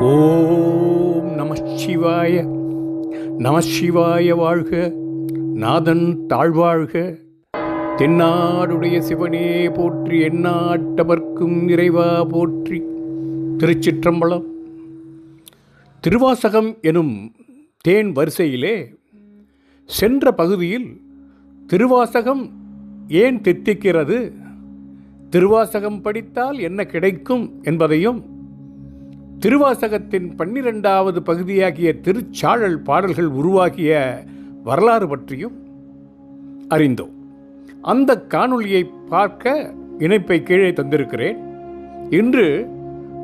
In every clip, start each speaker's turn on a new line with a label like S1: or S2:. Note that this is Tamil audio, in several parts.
S1: ஓம் நம சிவாய நம சிவாய வாழ்க நாதன் தாழ்வாழ்க. தென்னாடுடைய சிவனே போற்றி எந்நாட்டவர்க்கும் இறைவா போற்றி. திருச்சிற்றம்பலம். திருவாசகம் எனும் தேன் வரிசையிலே சென்ற பகுதியில் திருவாசகம் ஏன் தித்திக்கிறது திருவாசகம் படித்தால் என்ன கிடைக்கும் என்பதையும் திருவாசகத்தின் பன்னிரெண்டாவது பகுதியாகிய திருச்சாழல் பாடல்கள் உருவாகிய வரலாறு பற்றியும் அறிந்தோம். அந்த காணொளியை பார்க்க இணைப்பை கீழே தந்திருக்கிறேன். இன்று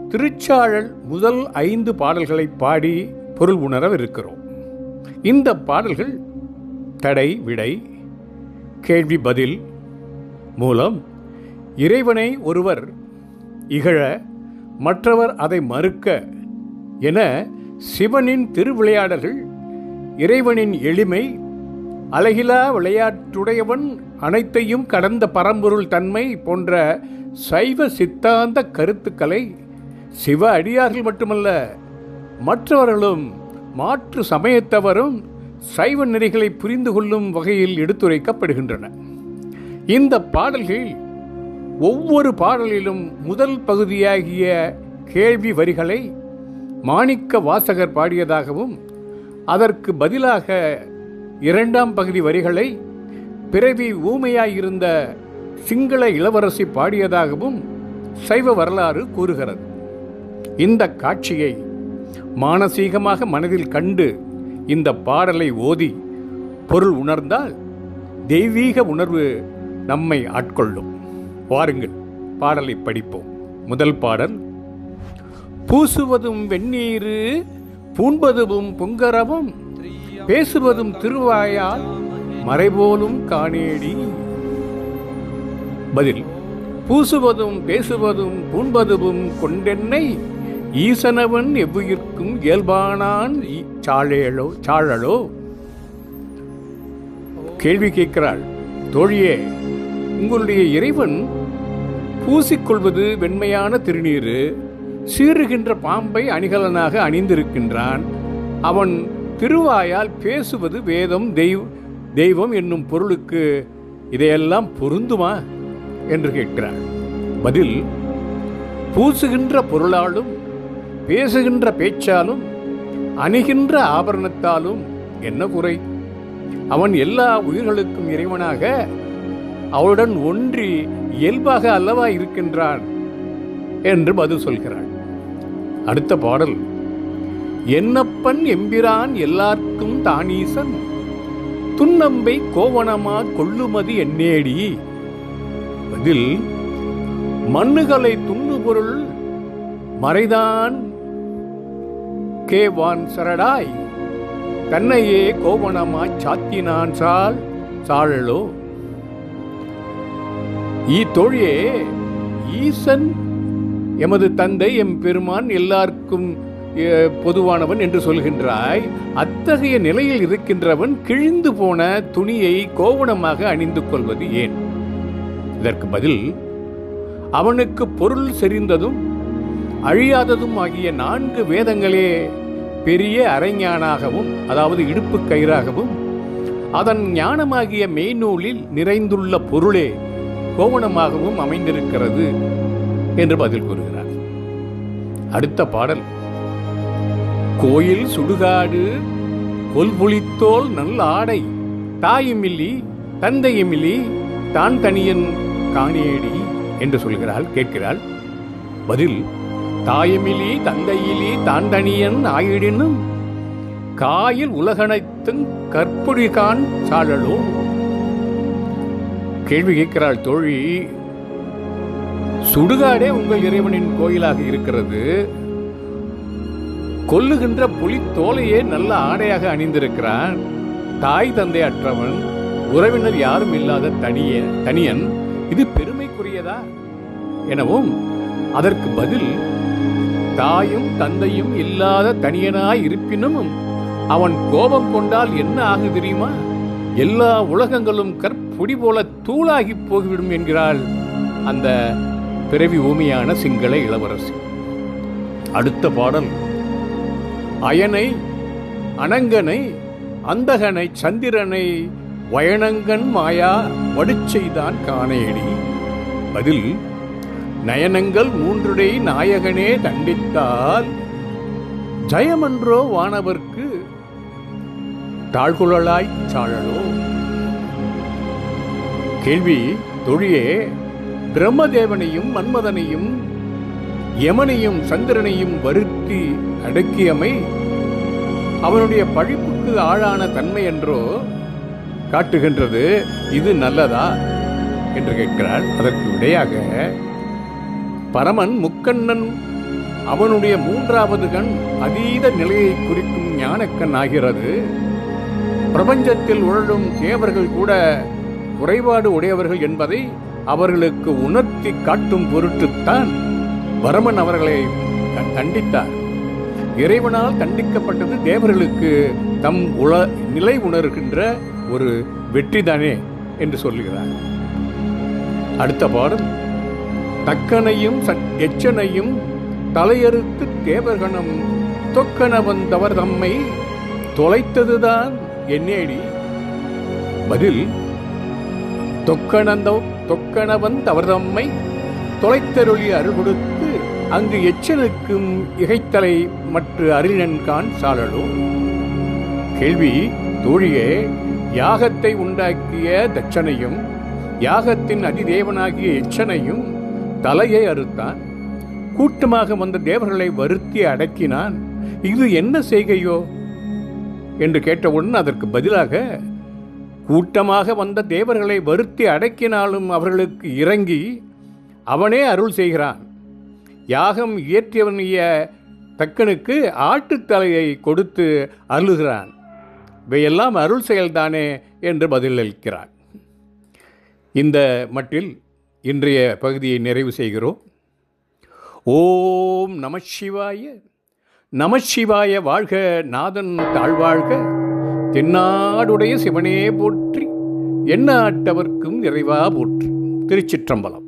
S1: திருச்சாழல் முதல் ஐந்து பாடல்களை பாடி பொருள் உணரவிருக்கிறோம். இந்த பாடல்கள் தடை விடை கேள்வி பதில் மூலம் இறைவனை ஒருவர் இகழ மற்றவர் அதை மறுக்க என சிவனின் திருவிளையாடல்கள் இறைவனின் எளிமை அழகிலா விளையாட்டுடையவன் அனைத்தையும் கடந்த பரம்பொருள் தன்மை போன்ற சைவ சித்தாந்த கருத்துக்களை சிவ அடியார்கள் மட்டுமல்ல மற்றவர்களும் மாற்று சமயத்தவரும் சைவ நெறிகளை புரிந்து கொள்ளும் வகையில் எடுத்துரைக்கப்படுகின்றன. இந்த பாடல்கள் ஒவ்வொரு பாடலிலும் முதல் பகுதியாகிய கேள்வி வரிகளை மாணிக்க வாசகர் பாடியதாகவும் அதற்கு பதிலாக இரண்டாம் பகுதி வரிகளை பிறவி ஊமையாயிருந்த சிங்கள இளவரசி பாடியதாகவும் சைவ வரலாறு கூறுகிறது. இந்த காட்சியை மானசீகமாக மனதில் கண்டு இந்த பாடலை ஓதி பொருள் உணர்ந்தால் தெய்வீக உணர்வு நம்மை ஆட்கொள்ளும். வாருங்கள் பாடலை படிப்போம். முதல் பாடல் பூசுவதும் வெந்நீரு பூண்பதும் புங்கரவும் பேசுவதும் திருவாயால் மறைபோலும் காணேடி. பதில் பூசுவதும் பேசுவதும் பூண்பதுவும் கொண்டென்னை ஈசனவன் எவ்வுயிர்க்கும் இயல்பானான் சாழேளோ சாழலோ. கேள்வி கேட்கிறாள் தோழியே உங்களுடைய இறைவன் பூசிக்கொள்வது வெண்மையான திருநீரு சீறுகின்ற பாம்பை அணிகலனாக அணிந்திருக்கின்றான். அவன் திருவாயால் பேசுவது வேதம் தெய்வ தெய்வம் என்னும் பொருளுக்கு இதையெல்லாம் பொருந்துமா? என்று கேட்கிறார் பதில் பூசுகின்ற பொருளாலும் பேசுகின்ற பேச்சாலும் அணிகின்ற ஆபரணத்தாலும் என்ன குறை? அவன் எல்லா உயிர்களுக்கும் இறைவனாக அவளுடன் ஒன்றி இயல்பாக அல்லவா இருக்கின்றான்? என்று பதில் சொல்கிறாள். அடுத்த பாடல். என்னப்பன் எம்பிரான் எல்லார்க்கும் தானீசன்? துன்னம்பை கோவணமா கொள்ளுமதி என்னேடி? பதில் மண்ணுகளை துண்ணு பொருள் மறைதான் கேவான் சரடாய். தன்னையே கோவணமாய் சாத்தினான் சால் சாழலோ? ஈ தோழியே ஈசன் எமது தந்தை எம் பெருமான் எல்லாருக்கும் பொதுவானவன் என்று சொல்கின்றாய். அத்தகைய நிலையில் இருக்கின்றவன் கிழிந்து போன துணியை கோவணமாக அணிந்து கொள்வது ஏன்? இதற்கு பதில் அவனுக்கு பொருள் செறிந்ததும் அழியாததும் ஆகிய நான்கு வேதங்களே பெரிய அரைஞானாகவும் அதாவது இடுப்பு கயிறாகவும் அதன் ஞானமாகிய மெய்நூலில் நிறைந்துள்ள பொருளே கோவணமாகவும் அமைந்திருக்கிறது என்று பதில் கூறுகிறார். அடுத்த பாடல். கோயில் சுடுகாடு கொல்புளித்தோல் நல்ல ஆடை தாயுமில்லி தந்தையுமில்லி தான் தனியன் காணியடி என்று சொல்கிறாள் கேட்கிறாள். பதில் தாயுமிலி தந்தையிலி தான் தனியன் ஆயிடினும் காயில் உலகனைத்தும் கற்புடிகான் சாழலோ. கேள்வி கேட்கிறாள் தோழி. சுடுகாடே உங்கள் இறைவனின் கோயிலாக இருக்கிறது. கொல்லுகின்ற புலித்தோலையே நல்ல ஆடையாக அணிந்திருக்கிறான். தாய் தந்தை அற்றவன் உறவினர் யாரும் இல்லாத தனிய தனியன் இது பெருமைக்குரியதா? எனவும் அதற்கு பதில் தாயும் தந்தையும் இல்லாத தனியனாய் இருப்பினும் அவன் கோபம் கொண்டால் என்ன ஆகு தெரியுமா? எல்லா உலகங்களும் கற்பொடி போல தூளாகி போய்விடும் என்கிறாள் அந்த பிறவி ஊமையான சிங்கள இளவரசி. அடுத்த பாடல். அயனை அனங்கனை அந்தகனை சந்திரனை வயனங்கன் மாயா வடுச்செய்தான் காணேடி பதில். நயனங்கள் மூன்றுடை நாயகனே தண்டித்தால் ஜெயமன்றோ வானவர்க்கு தாழ்குழலாய் சாழலோ. கேள்வி தொழியே பிரம்மதேவனையும் மன்மதனையும் யமனையும் சந்திரனையும் வருத்தி அடக்கியமை அவனுடைய பழிப்புக்கு ஆளான தன்மை என்றோ காட்டுகின்றது. இது நல்லதா என்று கேட்கிறாள். அதற்கு விடையாக பரமன் முக்கண்ணன் அவனுடைய மூன்றாவது கண் அதீத நிலையை குறிக்கும் ஞானக்கண் ஆகிறது. பிரபஞ்சத்தில் உழலும் தேவர்கள் கூட குறைபாடு உடையவர்கள் என்பதை அவர்களுக்கு உணர்த்தி காட்டும் பொருட்டுத்தான் பரமன் அவர்களை தண்டித்தார். இறைவனால் தண்டிக்கப்பட்டது தேவர்களுக்கு தம் உல நிலை உணர்கின்ற ஒரு வெற்றிதானே என்று சொல்லுகிறார் அடுத்த பாடல். தக்கனையும் எச்சனையும் தலையறுத்து தேவர்கணம் தொக்கன வந்தவர் தம்மை தொலைத்ததுதான் என்னேடி? பதில் தொக்கணந்தோ தொக்கணவன் தவர் தொலைத்தருளி அருள் கொடுத்து அங்கு எச்சனுக்கும் இகைத்தலை மற்ற அறிஞன்கான் சாழலோ கேள்வி தோழியே யாகத்தை உண்டாக்கிய தட்சனையும் யாகத்தின் அதிதேவனாகிய எச்சனையும் தலையை அறுத்தான். கூட்டமாக வந்த தேவர்களை வருத்தி அடக்கினான். இது என்ன செய்கையோ? என்று கேட்டவுடன் அதற்கு பதிலாக கூட்டமாக வந்த தேவர்களை வருத்தி அடக்கினாலும் அவர்களுக்கு இறங்கி அவனே அருள் செய்கிறான். யாகம் இயற்றியவனிய தக்கனுக்கு ஆட்டுத்தலையை கொடுத்து அருளுகிறான். இவையெல்லாம் அருள் செயல்தானே என்று பதிலளிக்கிறான். இந்த மட்டில் இன்றைய பகுதியை நிறைவு செய்கிறோம். ஓம் நமசிவாய நமசிவாய வாழ்க நாதன் தாழ்வாழ்க. தென்னாடுடைய சிவனே போற்றி என்ன ஆட்டவர்க்கும் நிறைவா போற்றி. திருச்சிற்றம்பலம்.